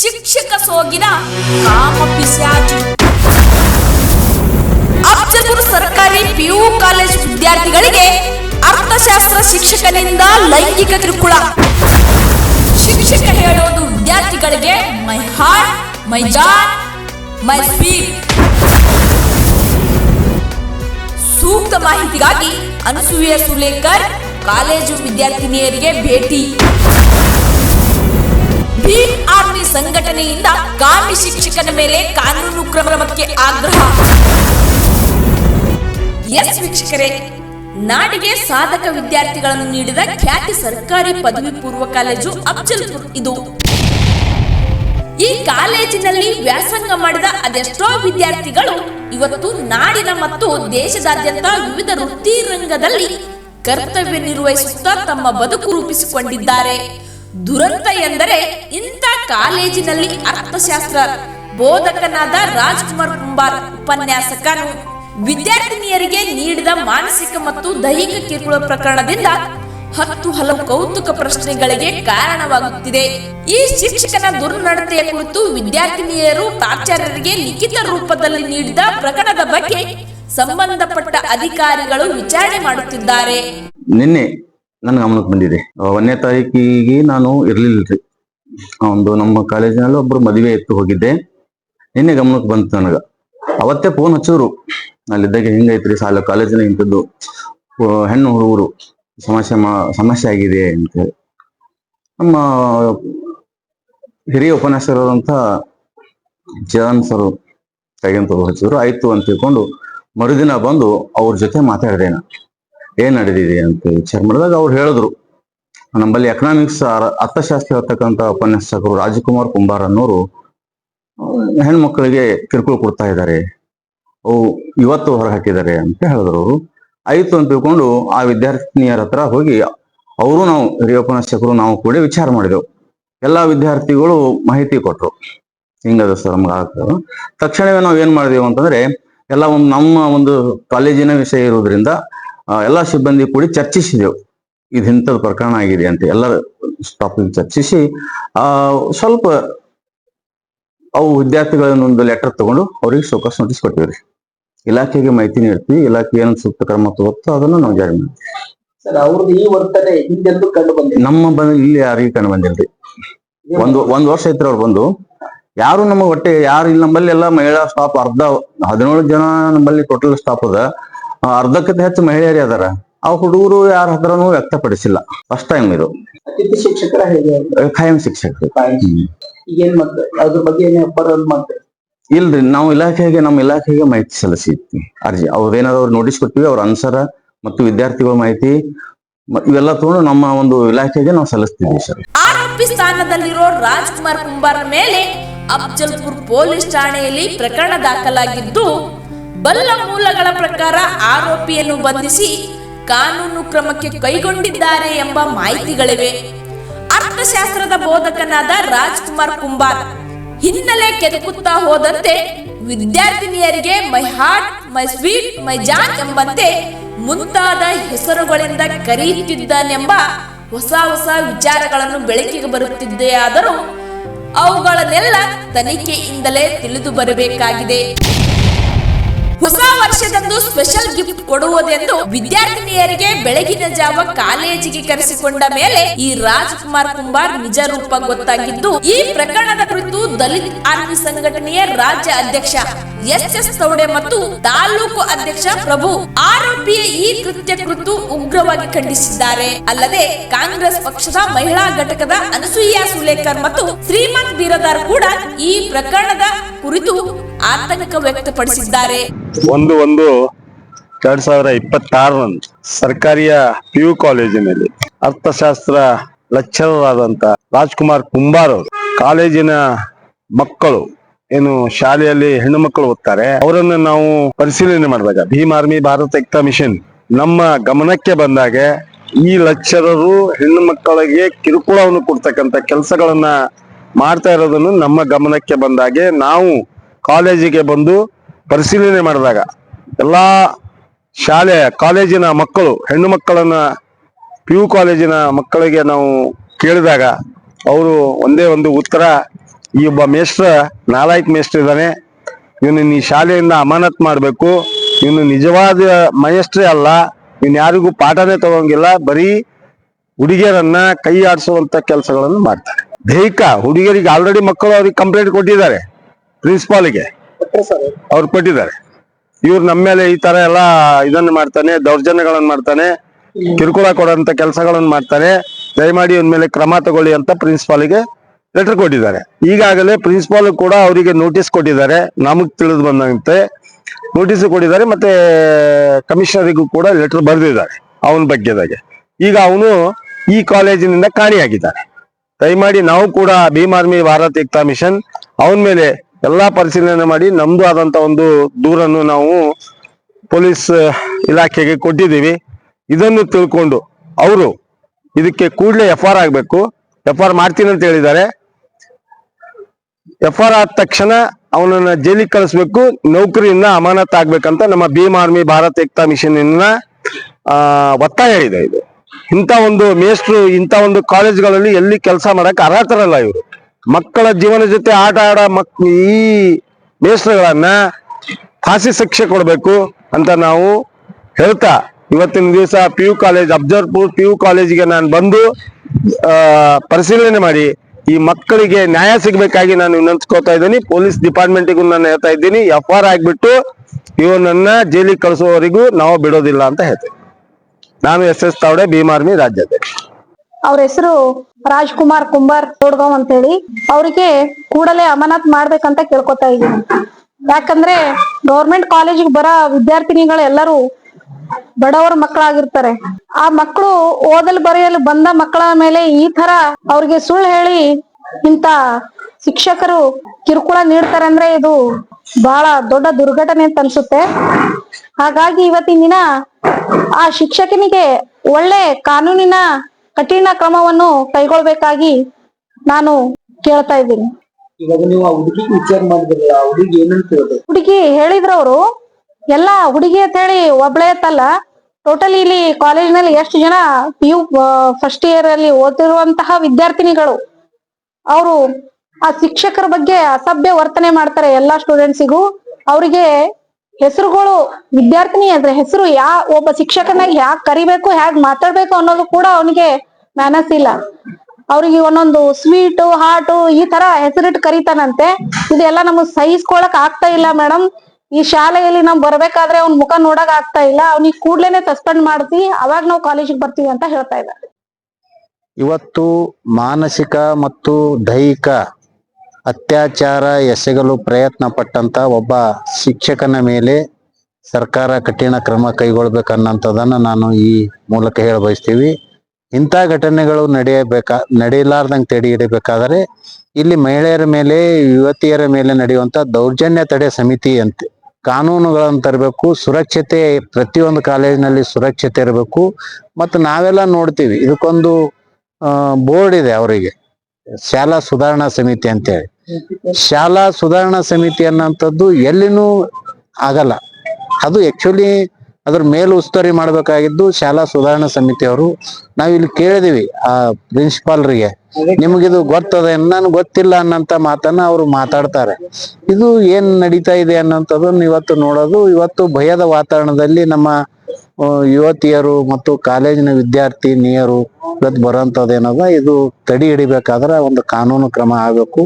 ಶಿಕ್ಷಕ ಸೋಗಿನ ಕಾಮ ಪಿಶಾಚಿ ಅಫ್ಜಲ್ಪುರ ಸರ್ಕಾರಿ ಪಿಯು ಕಾಲೇಜ್ ವಿದ್ಯಾರ್ಥಿಗಳಿಗೆ ಅರ್ಥಶಾಸ್ತ್ರ ಶಿಕ್ಷಕನಿಂದ ಲೈಂಗಿಕ ಕಿರುಕುಳ ಶಿಕ್ಷಕ ಹೇಳೋದು ವಿದ್ಯಾರ್ಥಿಗಳಿಗೆ ಮೈ ಹಾರ್ಟ್, ಮೈ ಜಾನ್ ಮೈ ಸ್ಪೀಡ್. ಸೂಕ್ತ ಮಾಹಿತಿಗಾಗಿ ಅನಸೂಯ ಸುಲೇಕರ್ ಕಾಲೇಜು ವಿದ್ಯಾರ್ಥಿನಿಯರಿಗೆ ಭೇಟಿ. ಭೀಮ್ ಆರ್ಮಿ ಸಂಘಟನೆಯಿಂದ ಕಾಮಿ ಶಿಕ್ಷಕನ ಮೇಲೆ ಕಾನೂನು ಕ್ರಮಕ್ಕೆ ಆಗ್ರಹ. ಎಸ್ ವೀಕ್ಷಕರೇ, ನಾಡಿಗೆ ಸಾಧಕ ವಿದ್ಯಾರ್ಥಿಗಳನ್ನು ನೀಡಿದ ಖ್ಯಾತಿ ಸರ್ಕಾರಿ ಪದವಿ ಪೂರ್ವ ಕಾಲೇಜು ಅಫ್ಜಲ್ಪುರ್ ಇದು. ಈ ಕಾಲೇಜಿನಲ್ಲಿ ವ್ಯಾಸಂಗ ಮಾಡಿದ ಅದೆಷ್ಟೋ ವಿದ್ಯಾರ್ಥಿಗಳು ಇವತ್ತು ನಾಡಿನ ಮತ್ತು ದೇಶದಾದ್ಯಂತ ವಿವಿಧ ವೃತ್ತಿ ರಂಗದಲ್ಲಿ ಕರ್ತವ್ಯ ನಿರ್ವಹಿಸುತ್ತಾ ತಮ್ಮ ಬದುಕು ರೂಪಿಸಿಕೊಂಡಿದ್ದಾರೆ. ದುರಂತ ಎಂದರೆ ಇಂಥ ಕಾಲೇಜಿನಲ್ಲಿ ಅರ್ಥಶಾಸ್ತ್ರ ಬೋಧಕನಾದ ರಾಜ್ಕುಮಾರ್ ಕುಂಬಾರ್ ಉಪನ್ಯಾಸಕನು. ವಿದ್ಯಾರ್ಥಿನಿಯರಿಗೆ ನೀಡಿದ ಮಾನಸಿಕ ಮತ್ತು ದೈಹಿಕ ಕಿರುಕುಳ ಪ್ರಕರಣದಿಂದ ಹತ್ತು ಹಲವು ಕೌತುಕ ಪ್ರಶ್ನೆಗಳಿಗೆ ಕಾರಣವಾಗುತ್ತಿದೆ. ಈ ಶಿಕ್ಷಕನ ದುರ್ನಡತೆಯ ಕುರಿತು ವಿದ್ಯಾರ್ಥಿನಿಯರು ಪ್ರಾಚಾರ್ಯರಿಗೆ ಲಿಖಿತ ರೂಪದಲ್ಲಿ ನೀಡಿದ ಪ್ರಕರಣದ ಬಗ್ಗೆ ಸಂಬಂಧಪಟ್ಟ ಅಧಿಕಾರಿಗಳು ವಿಚಾರಣೆ ಮಾಡುತ್ತಿದ್ದಾರೆ. ನಿನ್ನೆ ನನ್ನ ಗಮನಕ್ಕೆ ಬಂದಿದೆ. ಒಂದನೇ ತಾರೀಕಿಗೆ ನಾನು ಇರ್ಲಿಲ್ರಿ ಒಂದು ನಮ್ಮ ಕಾಲೇಜಿನಲ್ಲಿ ಒಬ್ರು ಮದುವೆ ಇತ್ತು, ಹೋಗಿದ್ದೆ. ನಿನ್ನೆ ಗಮನಕ್ಕೆ ಬಂತು ನನಗ. ಅವತ್ತೇ ಫೋನ್ ಹಚ್ಚಿದ್ರು. ಅಲ್ಲಿದ್ದಾಗ ಹಿಂಗೈತ್ರಿ ಸಾಲ, ಕಾಲೇಜಿನ ಇಂಥದ್ದು ಹೆಣ್ಣು ಹುಡುಗರು, ಸಮಸ್ಯೆ ಸಮಸ್ಯೆ ಆಗಿದೆ ಅಂತ ಹೇಳಿ. ನಮ್ಮ ಹಿರಿಯ ಉಪನ್ಯಾಸಕರಾದಂಥ ಜಾನ್ ಸರ್ ಕೈಗಂತ ಹಚ್ಚಿದ್ರು. ಆಯ್ತು ಅಂತ ತಿಳ್ಕೊಂಡು ಮರುದಿನ ಬಂದು ಅವ್ರ ಜೊತೆ ಮಾತಾಡಿದೆ ನಾನು. ಏನ್ ನಡೆದಿದೆ ಅಂತ ವಿಚಾರ ಮಾಡಿದಾಗ ಅವ್ರು ಹೇಳಿದ್ರು. ನಮ್ಮಲ್ಲಿ ಎಕನಾಮಿಕ್ಸ್ ಅರ್ಥಶಾಸ್ತ್ರ ಹೇಳ್ತಕ್ಕಂಥ ಉಪನ್ಯಾಸಕರು ರಾಜಕುಮಾರ್ ಕುಂಬಾರ್ ಅನ್ನೋರು ಹೆಣ್ಮಕ್ಳಿಗೆ ಕಿರುಕುಳ ಕೊಡ್ತಾ ಇದ್ದಾರೆ. ಅವು ಇವತ್ತು ಹೊರ ಹಾಕಿದ್ದಾರೆ ಅಂತ ಹೇಳಿದ್ರು ಅವರು. ಆಯ್ತು ಅಂತ ತಿಳ್ಕೊಂಡು ಆ ವಿದ್ಯಾರ್ಥಿನಿಯರ ಹತ್ರ ಹೋಗಿ ಅವರು ನಾವು, ಹಿರಿಯ ಉಪನ್ಯಾಸಕರು ನಾವು ಕೂಡ ವಿಚಾರ ಮಾಡಿದೆವು. ಎಲ್ಲಾ ವಿದ್ಯಾರ್ಥಿಗಳು ಮಾಹಿತಿ ಕೊಟ್ಟರು ಹಿಂಗದ ಸರ್ ನಮ್ಗೆ ಆಗ್ತದೆ ತಕ್ಷಣವೇ ನಾವು ಏನ್ ಮಾಡಿದೆವು ಅಂತಂದ್ರೆ, ಎಲ್ಲ ಒಂದು ನಮ್ಮ ಒಂದು ಕಾಲೇಜಿನ ವಿಷಯ ಇರೋದ್ರಿಂದ ಎಲ್ಲಾ ಸಿಬ್ಬಂದಿ ಕೂಡಿ ಚರ್ಚಿಸಿದೆವು. ಇದು ಇಂಥದ್ದು ಪ್ರಕರಣ ಆಗಿದೆ ಅಂತ ಎಲ್ಲ ಟಾಪಿಕ್ ಚರ್ಚಿಸಿ ಆ ಸ್ವಲ್ಪ ಅವು ವಿದ್ಯಾರ್ಥಿಗಳನ್ನ ಒಂದು ಲೆಟರ್ ತಗೊಂಡು ಅವ್ರಿಗೆ ಶೋಕಾಸ್ ನೋಟಿಸ್ ಕೊಟ್ಟಿವ್ರಿ. ಇಲಾಖೆಗೆ ಮಾಹಿತಿ ನೀಡ್ತೀವಿ ಇಲಾಖೆ ಏನು ಸೂಕ್ತ ಕ್ರಮ ತಗೋತೋ ಅದನ್ನು ನಾವು ಜಾರಿ ಮಾಡ್ತೀವಿ. ಈ ವರ್ತನೆ ಹಿಂದೆಂದೂ ಕಂಡು ಬಂದಿಲ್ಲ. ನಮ್ಮ ಬಂದ ಇಲ್ಲಿ ಯಾರಿಗೆ ಕಂಡು ಬಂದಿಲ್ರಿ. ಒಂದು ಒಂದ್ ವರ್ಷ ಐತ್ರಿ ಅವ್ರು ಬಂದು. ಯಾರು ನಮ್ಮ ಹೊಟ್ಟೆ ಯಾರು ಇಲ್ಲಿ ನಮ್ಮಲ್ಲಿ ಎಲ್ಲ ಮಹಿಳಾ ಸ್ಟಾಫ್ ಅರ್ಧ ಹದಿನೇಳು ಜನ ನಮ್ಮಲ್ಲಿ ಟೋಟಲ್ ಸ್ಟಾಫ್ ಅದ. ಅರ್ಧಕ್ಕಿಂತ ಹೆಚ್ಚು ಮಹಿಳೆಯರೇ ಅದಾರ. ಆ ಹುಡುಗರು ಯಾರ ಹತ್ರನೂ ವ್ಯಕ್ತಪಡಿಸಿಲ್ಲ. ಫಸ್ಟ್ ಟೈಮ್ ಇದು. ಅತಿಥಿ ಶಿಕ್ಷಕರ ಹೇಗೆ? ಖಾಯಂ ಶಿಕ್ಷಕರು. ಮಾಡ್ತಾರೆ? ಅದ್ರ ಬಗ್ಗೆ ಏನೇ ಬರೋದ್ ಮಾಡ್ತಾರೆ? ಇಲ್ರಿ ನಾವು ಇಲಾಖೆಗೆ ನಮ್ಮ ಇಲಾಖೆಗೆ ಮಾಹಿತಿ ಸಲ್ಲಿಸಿದ್ವಿ. ಅರ್ಜಿ. ಅವ್ರೇನಾದ್ರು ನೋಟಿಸ್ ಕೊಟ್ಟಿವಿ ಅವ್ರ ಅನ್ಸರ ಮತ್ತು ವಿದ್ಯಾರ್ಥಿಗಳ ಮಾಹಿತಿ ಇವೆಲ್ಲ ತಗೊಂಡು ನಮ್ಮ ಒಂದು ಇಲಾಖೆಗೆ ನಾವು ಸಲ್ಲಿಸ್ತಿದ್ವಿ ಸರ್. ಆರೋಪಿ ಸ್ಥಾನದಲ್ಲಿರೋ ರಾಜ್ಕುಮಾರ್ ಕುಂಬಾರ ಮೇಲೆ ಅಫ್ಜಲ್ಪುರ್ ಪೊಲೀಸ್ ಠಾಣೆಯಲ್ಲಿ ಪ್ರಕರಣ ದಾಖಲಾಗಿದ್ದು ಬಲ್ಲ ಮೂಲಗಳ ಪ್ರಕಾರ ಆರೋಪಿಯನ್ನು ಬಂಧಿಸಿ ಕಾನೂನು ಕ್ರಮಕ್ಕೆ ಕೈಗೊಂಡಿದ್ದಾರೆ ಎಂಬ ಮಾಹಿತಿಗಳಿವೆ. ಅರ್ಥಶಾಸ್ತ್ರದ ಬೋಧಕನಾದ ರಾಜ್ಕುಮಾರ್ ಕುಂಬಾರ್ ಹಿನ್ನೆಲೆ ಕೆದಕುತ್ತಾ ಹೋದಂತೆ ವಿದ್ಯಾರ್ಥಿನಿಯರಿಗೆ my heart, my sweet, my John ಎಂಬಂತೆ ಮುಂತಾದ ಹೆಸರುಗಳಿಂದ ಕರೆಯುತ್ತಿದ್ದನೆಂಬ ಹೊಸ ಹೊಸ ವಿಚಾರಗಳನ್ನು ಬೆಳಕಿಗೆ ಬರುತ್ತಿದೆಯಾದರೂ ಅವುಗಳನ್ನೆಲ್ಲ ತನಿಖೆಯಿಂದಲೇ ತಿಳಿದು ಬರಬೇಕಾಗಿದೆ. ಹೊಸ ವರ್ಷದಂದು ಸ್ಪೆಷಲ್ ಗಿಫ್ಟ್ ಕೊಡುವುದೆಂದು ವಿದ್ಯಾರ್ಥಿನಿಯರಿಗೆ ಬೆಳಗಿನ ಜಾವ ಕಾಲೇಜಿಗೆ ಕರೆಸಿಕೊಂಡ ಮೇಲೆ ಈ ರಾಜ್ಕುಮಾರ್ ಕುಂಬಾರ್ ನಿಜ ರೂಪ ಗೊತ್ತಾಗಿದ್ದು, ಈ ಪ್ರಕರಣದ ಕುರಿತು ದಲಿತ್ ಆರ್ಮಿ ಸಂಘಟನೆಯ ರಾಜ್ಯ ಅಧ್ಯಕ್ಷ ಎಸ್ ಎಸ್ ತೌಡೆ ಮತ್ತು ತಾಲೂಕು ಅಧ್ಯಕ್ಷ ಪ್ರಭು ಆರೋಪಿಯ ಈ ಕೃತ್ಯ ಕುರಿತು ಉಗ್ರವಾಗಿ ಖಂಡಿಸಿದ್ದಾರೆ. ಅಲ್ಲದೆ ಕಾಂಗ್ರೆಸ್ ಪಕ್ಷದ ಮಹಿಳಾ ಘಟಕದ ಅನಸೂಯ ಸುಲೇಕರ್ ಮತ್ತು ಶ್ರೀಮಂತ್ ಬೀರದಾರ್ ಕೂಡ ಈ ಪ್ರಕರಣದ ಕುರಿತು ಆತಂಕ ವ್ಯಕ್ತಪಡಿಸಿದ್ದಾರೆ. ಒಂದು ಒಂದು ಎರಡ್ ಸಾವಿರ ಇಪ್ಪತ್ತಾರರಂದು ಸರ್ಕಾರಿಯ ಪಿ ಯು ಕಾಲೇಜಿನಲ್ಲಿ ಅರ್ಥಶಾಸ್ತ್ರ ಲೆಕ್ಚರರ್ ರಾಜ್ಕುಮಾರ್ ಕುಂಬಾರ್ ಅವರು ಕಾಲೇಜಿನ ಮಕ್ಕಳು, ಏನು ಶಾಲೆಯಲ್ಲಿ ಹೆಣ್ಣು ಮಕ್ಕಳು ಓದ್ತಾರೆ, ಅವರನ್ನು ನಾವು ಪರಿಶೀಲನೆ ಮಾಡಿದಾಗ ಭೀಮ್ ಆರ್ಮಿ ಭಾರತ ಏಕ್ತಾ ಮಿಷನ್ ನಮ್ಮ ಗಮನಕ್ಕೆ ಬಂದಾಗ ಈ ಲೆಕ್ಚರರು ಹೆಣ್ಣು ಮಕ್ಕಳಿಗೆ ಕಿರುಕುಳವನ್ನು ಕೊಡ್ತಕ್ಕಂತ ಕೆಲಸಗಳನ್ನ ಮಾಡ್ತಾ ಇರೋದನ್ನು ನಮ್ಮ ಗಮನಕ್ಕೆ ಬಂದಾಗೆ ನಾವು ಕಾಲೇಜಿಗೆ ಬಂದು ಪರಿಶೀಲನೆ ಮಾಡಿದಾಗ ಎಲ್ಲಾ ಶಾಲೆ, ಕಾಲೇಜಿನ ಮಕ್ಕಳು, ಹೆಣ್ಣು ಮಕ್ಕಳನ್ನ ಪಿ ಯು ಕಾಲೇಜಿನ ಮಕ್ಕಳಿಗೆ ನಾವು ಕೇಳಿದಾಗ ಅವರು ಒಂದೇ ಒಂದು ಉತ್ತರ, ಈ ಒಬ್ಬ ಮೇಷ್ಟ್ರ ನಾಲಾಯಕ್ ಮೇಷ್ಟ್ರ ಇದ್ದಾನೆ ಇವನು ಈ ಶಾಲೆಯಿಂದ ಅಮಾನತ್ ಮಾಡಬೇಕು. ಇವನು ನಿಜವಾದ ಮಯಸ್ಟ್ರೇ ಅಲ್ಲ. ಇವನು ಯಾರಿಗೂ ಪಾಠನೇ ತಗೋಂಗಿಲ್ಲ. ಬರೀ ಹುಡುಗಿಯರನ್ನ ಕೈ ಆಡಿಸುವಂತ ಕೆಲಸಗಳನ್ನು ಮಾಡ್ತಾರೆ. ದೈಹಿಕ ಹುಡುಗಿಯರಿಗೆ ಆಲ್ರೆಡಿ ಮಕ್ಕಳು ಅವ್ರಿಗೆ ಕಂಪ್ಲೇಂಟ್ ಕೊಟ್ಟಿದ್ದಾರೆ. ಪ್ರಿನ್ಸಿಪಾಲ್ಗೆ ಅವ್ರು. ಕೊಟ್ಟಿದ್ದಾರೆ. ಇವ್ರು ನಮ್ಮ ಮೇಲೆ ಈ ತರ ಎಲ್ಲ ಇದನ್ನ ಮಾಡ್ತಾನೆ ದೌರ್ಜನ್ಯಗಳನ್ನ ಮಾಡ್ತಾನೆ ಕಿರುಕುಳ ಕೊಡೋಂತ ಕೆಲಸಗಳನ್ನು ಮಾಡ್ತಾನೆ. ದಯಮಾಡಿ ಇವನ್ ಮೇಲೆ ಕ್ರಮ ತಗೊಳ್ಳಿ ಅಂತ ಪ್ರಿನ್ಸಿಪಾಲ್ಗೆ ಲೆಟರ್ ಕೊಟ್ಟಿದ್ದಾರೆ. ಈಗಾಗಲೇ ಪ್ರಿನ್ಸಿಪಾಲ್ ಕೂಡ ಅವರಿಗೆ ನೋಟಿಸ್ ಕೊಟ್ಟಿದ್ದಾರೆ. ನಮಗ್ ತಿಳಿದು ಬಂದಂತೆ ನೋಟಿಸ್ ಕೊಟ್ಟಿದ್ದಾರೆ ಮತ್ತೆ ಕಮಿಷನರಿಗೂ ಕೂಡ ಲೆಟರ್ ಬರೆದಿದ್ದಾರೆ ಅವನ ಬಗ್ಗೆದಾಗೆ. ಈಗ ಅವನು ಈ ಕಾಲೇಜಿನಿಂದ ಕಾಣಿಯಾಗಿದ್ದಾನೆ ದಯಮಾಡಿ ನಾವು ಕೂಡ ಭೀಮ್ ಆರ್ಮಿ ಭಾರತ್ ಏಕ್ತಾ ಮಿಷನ್ ಅವನ ಮೇಲೆ ಎಲ್ಲಾ ಪರಿಶೀಲನೆ ಮಾಡಿ ನಮ್ದು ಆದಂತ ಒಂದು ದೂರನ್ನು ನಾವು ಪೊಲೀಸ್ ಇಲಾಖೆಗೆ ಕೊಟ್ಟಿದ್ದೀವಿ. ಇದನ್ನು ತಿಳ್ಕೊಂಡು ಅವರು ಇದಕ್ಕೆ ಕೂಡಲೇ ಎಫ್ ಆರ್ ಆಗಬೇಕು. ಎಫ್ ಆರ್ ಮಾಡ್ತೀನಿ ಅಂತ ಹೇಳಿದ್ದಾರೆ. ಎಫ್ ಆರ್ ಆದ ತಕ್ಷಣ ಅವನನ್ನ ಜೈಲಿಗೆ ಕಳಿಸ್ಬೇಕು. ನೌಕರಿಯಿಂದ ಅಮಾನತ್ ಆಗ್ಬೇಕಂತ ನಮ್ಮ ಭೀಮ್ ಆರ್ಮಿ ಭಾರತ್ ಏಕ್ತಾ ಮಿಷನ್ ಒತ್ತಾಯ ಇದೆ ಇದು. ಇಂಥ ಒಂದು ಮೇಷ್ಟ್ರು ಇಂಥ ಒಂದು ಕಾಲೇಜ್ಗಳಲ್ಲಿ ಎಲ್ಲಿ ಕೆಲಸ ಮಾಡಕ್ಕೆ ಅರ್ಹತರಲ್ಲ ಇವರು. ಮಕ್ಕಳ ಜೀವನ ಜೊತೆ ಆಟ ಆಡ ಮಕ್, ಈ ಮೇಷ್ಟ್ರಗಳನ್ನ ಫಾಸಿ ಶಿಕ್ಷೆ ಕೊಡಬೇಕು ಅಂತ ನಾವು ಹೇಳ್ತಾ, ಇವತ್ತಿನ ದಿವಸ P U college Afzalpur P U ಕಾಲೇಜಿಗೆ ನಾನು ಬಂದು ಪರಿಶೀಲನೆ ಮಾಡಿ, ಈ ಮಕ್ಕಳಿಗೆ ನ್ಯಾಯ ಸಿಗ್ಬೇಕಾಗಿ ನಾನು ವಿನಂತಿಸ್ಕೋತಾ ಇದ್ದೀನಿ. ಪೊಲೀಸ್ ಡಿಪಾರ್ಟ್ಮೆಂಟಿಗೂ ನಾನು ಹೇಳ್ತಾ ಇದ್ದೀನಿ, ಎಫ್ ಆರ್ ಆಗ್ಬಿಟ್ಟು ಇವನನ್ನ ಜೈಲಿಗೆ ಕಳಿಸುವವರೆಗೂ ನಾವು ಬಿಡೋದಿಲ್ಲ ಅಂತ ಹೇಳ್ತೇವೆ ನಾನು ಎಸ್ ಎಸ್ ತಾವಡೆ ಭೀಮಾರ್ಮಿ ರಾಜ್ಯಾಧ್ಯಕ್ಷ. ಅವ್ರ ಹೆಸರು ರಾಜ್ಕುಮಾರ್ ಕುಂಬಾರ್ ತೋಡ್ಗಾವ್ ಅಂತೇಳಿ. ಅವರಿಗೆ ಕೂಡಲೇ ಅಮಾನತ್ ಮಾಡ್ಬೇಕಂತ ಕೇಳ್ಕೊತಾ ಇದ್ದೀನಿ. ಯಾಕಂದ್ರೆ ಗೌರ್ಮೆಂಟ್ ಕಾಲೇಜಿಗೆ ಬರೋ ವಿದ್ಯಾರ್ಥಿನಿಗಳು ಎಲ್ಲರೂ ಬಡವರ ಮಕ್ಕಳಾಗಿರ್ತಾರೆ. ಆ ಮಕ್ಕಳು ಓದಲ್ ಬರೆಯಲು ಬಂದ ಮಕ್ಕಳ ಮೇಲೆ ಈ ತರ ಅವ್ರಿಗೆ ಸುಳ್ಳು ಹೇಳಿ ಇಂತ ಶಿಕ್ಷಕರು ಕಿರುಕುಳ ನೀಡ್ತಾರೆ ಅಂದ್ರೆ ಇದು ಬಹಳ ದೊಡ್ಡ ದುರ್ಘಟನೆ ಅಂತ ಅನ್ಸುತ್ತೆ. ಹಾಗಾಗಿ ಇವತ್ತಿನ ದಿನ ಆ ಶಿಕ್ಷಕನಿಗೆ ಒಳ್ಳೆ ಕಾನೂನಿನ ಕಠಿಣ ಕ್ರಮವನ್ನು ಕೈಗೊಳ್ಬೇಕಾಗಿ ನಾನು ಕೇಳ್ತಾ ಇದ್ದೀನಿ. ಇವಾಗ ನೀವು ಆ ಹುಡುಗಿ ವಿಚಾರ ಮಾಡಿದ್ರಲ್ಲ ಆ ಹುಡುಗಿ ಏನಂತ ಹೇಳ್ಬೇಕು ಹುಡುಗಿ ಹೇಳಿದ್ರವ್ರು ಎಲ್ಲಾ ಹುಡುಗಿ ಅಂತ ಹೇಳಿ ಒಬ್ಳೆ ಅಂತಲ್ಲ ಟೋಟಲಿ ಇಲ್ಲಿ ಕಾಲೇಜಿನಲ್ಲಿ ಎಷ್ಟು ಜನ ಪಿ ಯು ಫಸ್ಟ್ ಇಯರ್ ಅಲ್ಲಿ ಓದಿರುವಂತಹ ವಿದ್ಯಾರ್ಥಿನಿಗಳು ಅವರು ಆ ಶಿಕ್ಷಕರ ಬಗ್ಗೆ ಅಸಭ್ಯ ವರ್ತನೆ ಮಾಡ್ತಾರೆ ಎಲ್ಲಾ ಸ್ಟೂಡೆಂಟ್ಸಿಗೂ ಅವರಿಗೆ ಹೆಸರುಗಳು ವಿದ್ಯಾರ್ಥಿನಿ ಅಂದ್ರೆ ಹೆಸರು ಯಾ ಒಬ್ಬ ಶಿಕ್ಷಕನಾಗಿ ಹ್ಯಾಗ್ ಕರಿಬೇಕು ಹ್ಯಾಗ್ ಮಾತಾಡ್ಬೇಕು ಅನ್ನೋದು ಕೂಡ ಅವನಿಗೆ ಮ್ಯಾನಸ್ ಇಲ್ಲ. ಅವ್ರಿಗೆ ಒಂದೊಂದು ಸ್ವೀಟ್ ಹಾಟು ಈ ತರ ಹೆಸರಿಟ್ಟು ಕರೀತಾನಂತೆ. ಇದೆಲ್ಲ ನಮಗ್ ಸಹಿಸ್ಕೊಳಕ್ ಆಗ್ತಾ ಇಲ್ಲ ಮೇಡಮ್ ಈ ಶಾಲೆಯಲ್ಲಿ ನಾವ್ ಬರ್ಬೇಕಾದ್ರೆ ಅವ್ನ ಮುಖ ನೋಡಕ್ ಆಗ್ತಾ ಇಲ್ಲ. ಅವ್ನಿಗೆ ಕೂಡ್ಲೇನೆ ಸಸ್ಪೆಂಡ್ ಮಾಡ್ತಿ. ಅವಾಗ ನಾವು ಕಾಲೇಜಿಗೆ ಬರ್ತೀವಿ ಅಂತ ಹೇಳ್ತಾ ಇದ್ದಾರೆ. ಇವತ್ತು ಮಾನಸಿಕ ಮತ್ತು ದೈಹಿಕ ಅತ್ಯಾಚಾರ ಎಸಗಲು ಪ್ರಯತ್ನ ಪಟ್ಟಂತ ಒಬ್ಬ ಶಿಕ್ಷಕನ ಮೇಲೆ ಸರ್ಕಾರ ಕಠಿಣ ಕ್ರಮ ಕೈಗೊಳ್ಬೇಕನ್ನಂಥದ್ದನ್ನು ನಾನು ಈ ಮೂಲಕ ಹೇಳ ಬಯಸ್ತೀವಿ ಇಂಥ ಘಟನೆಗಳು ನಡೆಯಬೇಕಾ ನಡೆಯಲಾರ್ದಂಗೆ ತಡೆ ಇಲ್ಲಿ ಮಹಿಳೆಯರ ಮೇಲೆ, ಯುವತಿಯರ ಮೇಲೆ ನಡೆಯುವಂತ ದೌರ್ಜನ್ಯ ತಡೆ ಸಮಿತಿ ಅಂತ, ಕಾನೂನುಗಳನ್ನು ತರಬೇಕು, ಸುರಕ್ಷತೆ, ಪ್ರತಿಯೊಂದು ಕಾಲೇಜಿನಲ್ಲಿ ಸುರಕ್ಷತೆ ಇರಬೇಕು. ಮತ್ತು ನಾವೆಲ್ಲ ನೋಡ್ತೀವಿ, ಇದಕ್ಕೊಂದು ಬೋರ್ಡ್ ಇದೆ ಅವರಿಗೆ, ಶಾಲಾ ಸುಧಾರಣಾ ಸಮಿತಿ ಅಂತೇಳಿ. ಶಾಲಾ ಸುಧಾರಣಾ ಸಮಿತಿ ಅನ್ನೋಂಥದ್ದು ಎಲ್ಲಿನೂ ಆಗಲ್ಲ. ಅದು ಆಕ್ಚುಲಿ ಅದ್ರ ಮೇಲ್ ಉಸ್ತುವಾರಿ ಮಾಡ್ಬೇಕಾಗಿದ್ದು ಶಾಲಾ ಸುಧಾರಣಾ ಸಮಿತಿಯವರು. ನಾವ್ ಇಲ್ಲಿ ಕೇಳಿದಿವಿ ಆ ಪ್ರಿನ್ಸಿಪಾಲ್ರಿಗೆ. ನಿಮಗಿದು ಗೊತ್ತದ ನಾನು ಗೊತ್ತಿಲ್ಲ ಅನ್ನಂತ ಮಾತನ್ನ ಅವರು ಮಾತಾಡ್ತಾರೆ. ಇದು ಏನ್ ನಡೀತಾ ಇದೆ ಅನ್ನೋಂಥದ್ದನ್ನ ಇವತ್ತು ನೋಡೋದು, ಇವತ್ತು ಭಯದ ವಾತಾವರಣದಲ್ಲಿ ನಮ್ಮ ಯುವತಿಯರು ಮತ್ತು ಕಾಲೇಜಿನ ವಿದ್ಯಾರ್ಥಿನಿಯರು ಇವತ್ತು ಬರೋಂಥದ್ದು ಏನದ, ಇದು ತಡಿ ಹಿಡಿಬೇಕಾದ್ರೆ ಒಂದು ಕಾನೂನು ಕ್ರಮ ಆಗಬೇಕು.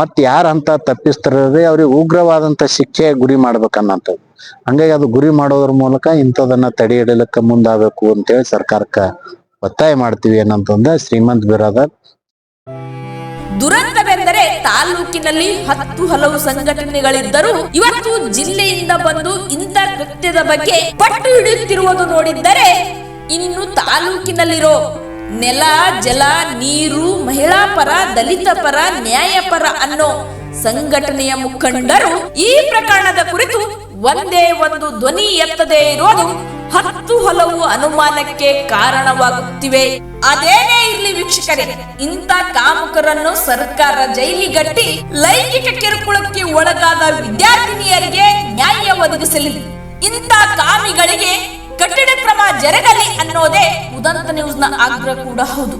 ಮತ್ತೆ ಯಾರ ಅಂತ ತಪ್ಪಿಸ್ತಾರೆ ಅವ್ರಿಗೆ ಉಗ್ರವಾದಂತ ಶಿಕ್ಷೆ ಗುರಿ ಮಾಡ್ಬೇಕನ್ನಂಥದ್ದು ಹಂಗಾಗಿ ಅದು ಗುರಿ ಮಾಡೋದ್ರ ಮೂಲಕ ಇಂಥದನ್ನ ತಡೆ ಹಿಡಿಲಿಕ್ಕೆ ಮುಂದಾಗಬೇಕು ಅಂತೇಳಿ ಸರ್ಕಾರಕ್ಕ ಒತ್ತಾಯ ಮಾಡ್ತೀವಿ ಏನಂತಂದ್ರೆ ಶ್ರೀಮಂತ್ ಬಿರಾದರ್. ತಾಲೂಕಿನಲ್ಲಿ ಹತ್ತು ಹಲವು ಸಂಘಟನೆಗಳಿದ್ದರೂ ಇವತ್ತು ಜಿಲ್ಲೆಯಿಂದ ಬಂದು ಇಂಥ ಕೃತ್ಯದ ಬಗ್ಗೆ ಪಟ್ಟು ಹಿಡಿಯುತ್ತಿರುವುದು ನೋಡಿದ್ದರೆ ಇನ್ನು ತಾಲೂಕಿನಲ್ಲಿರೋ ನೆಲ, ಜಲ, ನೀರು, ಮಹಿಳಾ ಪರ, ದಲಿತ ಪರ, ನ್ಯಾಯ ಪರ ಅನ್ನೋ ಸಂಘಟನೆಯ ಮುಖಂಡರು ಈ ಪ್ರಕರಣದ ಕುರಿತು ಒಂದೇ ಒಂದು ಧ್ವನಿ ಎತ್ತದೇ ಇರೋದು ಹತ್ತು ಹಲವು ಅನುಮಾನಕ್ಕೆ ಕಾರಣವಾಗುತ್ತಿವೆ. ಅದೇನೇ ಇರ್ಲಿ ವೀಕ್ಷಕರೇ, ಇಂಥ ಕಾಮುಕರನ್ನು ಸರ್ಕಾರ ಜೈಲಿಗಟ್ಟಿ ಲೈಂಗಿಕ ಕಿರುಕುಳಕ್ಕೆ ಒಳಗಾದ ವಿದ್ಯಾರ್ಥಿನಿಯರಿಗೆ ನ್ಯಾಯ ಒದಗಿಸಲಿ. ಇಂಥ ಕಾಮಿಗಳಿಗೆ ಕಠಿಣ ಕ್ರಮ ಜರಗಲಿ ಅನ್ನೋದೇ ಉದಂತ ನ್ಯೂಸ್ನ ಆಗ್ರಹ ಕೂಡ ಹೌದು.